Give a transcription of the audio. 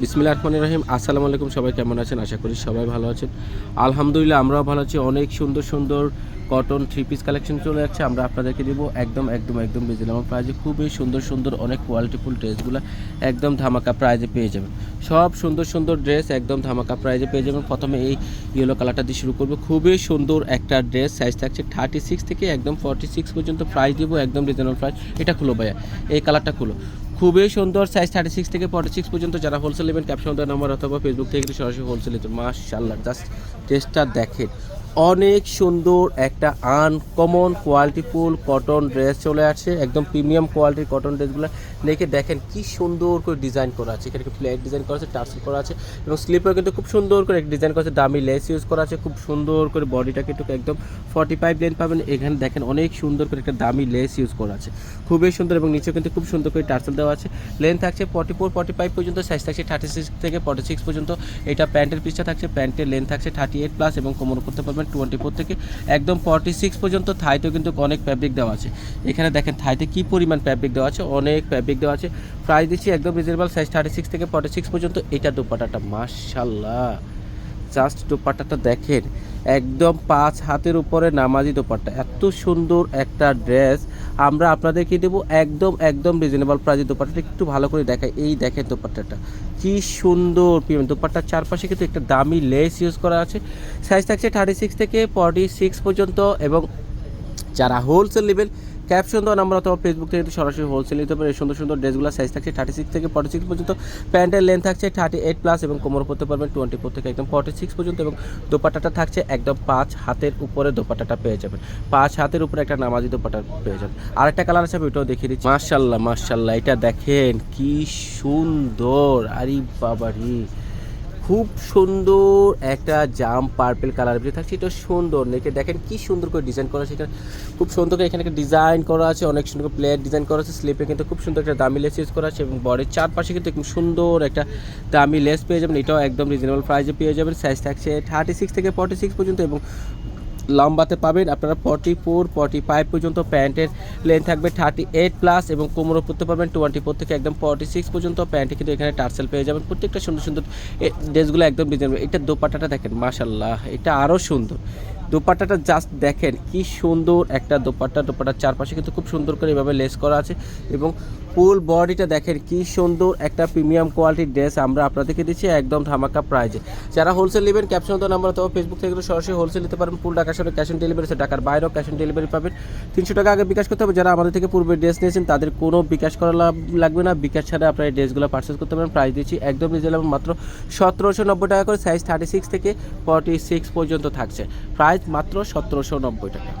বিসমিল্লাহ রহমান রহিম। আসসালামু আলাইকুম সবাই কেমন আছেন? আশা করি সবাই ভালো আছেন। আলহামদুলিল্লাহ, আমরাও ভালো আছি। অনেক সুন্দর সুন্দর কটন থ্রি পিস কালেকশন চলে যাচ্ছে। আমরা আপনাদেরকে দিব একদম একদম একদম রিজনেবল প্রাইজে খুবই সুন্দর সুন্দর অনেক কোয়ালিটিফুল ড্রেসগুলো একদম ধামাকা প্রাইজে পেয়ে যাবেন। সব সুন্দর সুন্দর ড্রেস একদম ধামাকা প্রাইজে পেয়ে যাবেন। প্রথমে এই ইয়েলো কালারটা দিয়ে শুরু করব। খুবই সুন্দর একটা ড্রেস সাইজ থাকছে থার্টি সিক্স থেকে একদম ফর্টি সিক্স পর্যন্ত প্রাইস দিব। একদম রিজনেবল প্রাইস এটা খুলো ভাইয়া। এই কালারটা খুলো। খুবই সুন্দর সাইজ থার্টি সিক্স থেকে ফর্টি সিক্স পর্যন্ত যারা হোলসেল নেবেন ক্যাপশন নাম্বার অথবা ফেসবুক থেকে সরাসরি হোলসেল নিতে মাশাল্লাহ জাস্ট টেস্টটা দেখেন। অনেক সুন্দর একটা আনকমন কোয়ালিটিফুল কটন ড্রেস চলে আসছে একদম প্রিমিয়াম কোয়ালিটির কটন ড্রেসগুলো দেখে দেখেন কি সুন্দর করে ডিজাইন করা আছে। এখানে ফ্ল্যাগ ডিজাইন করা আছে টার্সেল করা আছে এবং স্লিপও কিন্তু খুব সুন্দর করে ডিজাইন করা আছে। দামি লেস ইউজ করা আছে, খুব সুন্দর করে বডিটাকে একটু একদম ফর্টি ফাইভ লেন পাবেন। এখানে দেখেন অনেক সুন্দর করে একটা দামি লেস ইউজ করা আছে। খুবই সুন্দর এবং নিচেও কিন্তু খুব সুন্দর করে টার্সেল দেওয়া আছে। লেন থাকছে ফর্টি ফোর ফর্টি ফাইভ পর্যন্ত সাইজ থাকছে থার্টি সিক্স থেকে ফর্টি সিক্স পর্যন্ত। এটা প্যান্টের পিসটা থাকছে প্যান্টের লেন থাকছে থার্টি এইট প্লাস এবং কোমর করতে পারবেন। টোয়েন্টি ফোর থেকে একদম ফর্টি সিক্স পর্যন্ত থাইতেও কিন্তু অনেক ফ্যাব্রিক দেওয়া আছে। এখানে দেখেন থাইতে কী পরিমাণ ফ্যাব্রিক দেওয়া আছে? অনেক ফ্যাব্রিক দেওয়া আছে। প্রাইস দিচ্ছি একদম রিজনেবল সাইজ থার্টি সিক্স থেকে ফর্টি সিক্স পর্যন্ত। এটা দুপাটাটা মাশাল্লাহ জাস্ট দোপাট্টাটা দেখেন, একদম পাঁচ হাতের উপরে নামাজি দোপাট্টা। এত সুন্দর একটা ড্রেস। আমরা আপনাদেরকে দেবো একদম একদম রিজনেবল প্রাইজে দোপাট্টাটা। একটু ভালো করে দেখাই, এই দেখেন দোপাট্টাটা। কি সুন্দর দোপাট্টার চারপাশে কিন্তু একটা দামি লেস ইউজ করা আছে। সাইজ থাকছে থার্টি সিক্স থেকে ফর্টি সিক্স পর্যন্ত এবং যারা হোলসেল নেবেন ক্যাপশন দেওয়া নাম্বার অথবা ফেসবুক থেকে সরাসরি হোলসেল নিতে এই সুন্দর সুন্দর ড্রেসগুলো সাইজ থাকছে থার্টি সিক্স থেকে ফর্টি সিক্স পর্যন্ত। প্যান্টের লেন্থ থাকছে থার্টি এইট প্লাস এবং কোমর পড়তে পারবেন টোয়েন্টি ফোর থেকে একদম ফর্টি সিক্স পর্যন্ত এবং দোপাট্টাটা থাকছে একদম পাঁচ হাতের উপরে দোপাট্টাটা পেয়ে যাবেন। পাঁচ হাতের উপরে একটা নামাজি দোপাট্টা পেয়ে যাবেন। আরেকটা কালার আছে, আমি ওইটাও দেখিয়ে দিচ্ছি। মার্শাল্লাহ মার্শাল্লাহ এটা দেখেন কি সুন্দর। আরে বাবারি! খুব সুন্দর একটা জাম পার্পেল কালার ভিতরে থাকছে। এটা সুন্দর। নেকে দেখেন কি সুন্দর করে ডিজাইন করা আছে। এখানে খুব সুন্দর করে এখানে একটা ডিজাইন করা আছে। অনেক সুন্দর করে প্লেট ডিজাইন করা আছে। স্লিপে কিন্তু খুব সুন্দর একটা দামি লেস ইউজ করা আছে এবং বডির চারপাশে কিন্তু একদম সুন্দর একটা দামি লেস পেয়ে যাবেন। এটাও একদম রিজনেবল প্রাইসে পেয়ে যাবেন। সাইজ থাকছে থার্টি সিক্স থেকে ফর্টি সিক্স পর্যন্ত এবং লম্বাতে পাবেন। আপনারা ফর্টি ফোর ফর্টি ফাইভ পর্যন্ত প্যান্টের লেন্থ থাকবে থার্টি এইট প্লাস এবং কোমরও পরতে পারবেন টোয়েন্টি ফোর থেকে একদম ফর্টি সিক্স পর্যন্ত প্যান্টে কিন্তু এখানে টার্সেল পেয়ে যাবেন। প্রত্যেকটা সুন্দর সুন্দর ড্রেসগুলো একদম রিজনেবল এটা দোপাট্টাটা দেখেন মাশাল্লাহ এটা আরও সুন্দর। দোপাট্টাটা জাস্ট দেখেন, কি সুন্দর একটা দোপাট্টা। দোপাট্টার চারপাশে কিন্তু খুব সুন্দর করে এভাবে লেস করা আছে এবং ফুল বডিটা দেখেন কি সুন্দর একটা প্রিমিয়াম কোয়ালিটির ড্রেস আমরা আপনাদেরকে দিচ্ছি, একদম ধামাকা প্রাইজে যারা হোলসেল নেবেন ক্যাপশন তো নাম্বার অথবা ফেসবুক থেকে সরাসরি হোলসেল নিতে পারেন ফুল টাকার সঙ্গে ক্যাশ অন ডেলিভারি টাকার বাইরেও ক্যাশ অন ডেলিভারি পাবেন। তিনশো টাকা আগে বিকাশ করতে হবে। যারা আমাদের থেকে পূর্বে ড্রেস নিয়েছেন, তাদের কোনো বিকাশ করা লাগবে না। বিকাশ ছাড়া আপনারা ড্রেসগুলো পারচেস করতে পারেন প্রাইস দিচ্ছি একদম রিজনেবল মাত্র সতেরোশো নব্বই টাকা করে সাইজ থার্টি সিক্স থেকে ফর্টি সিক্স পর্যন্ত থাকছে। প্রাইস মাত্র সতেরোশো নব্বই টাকা।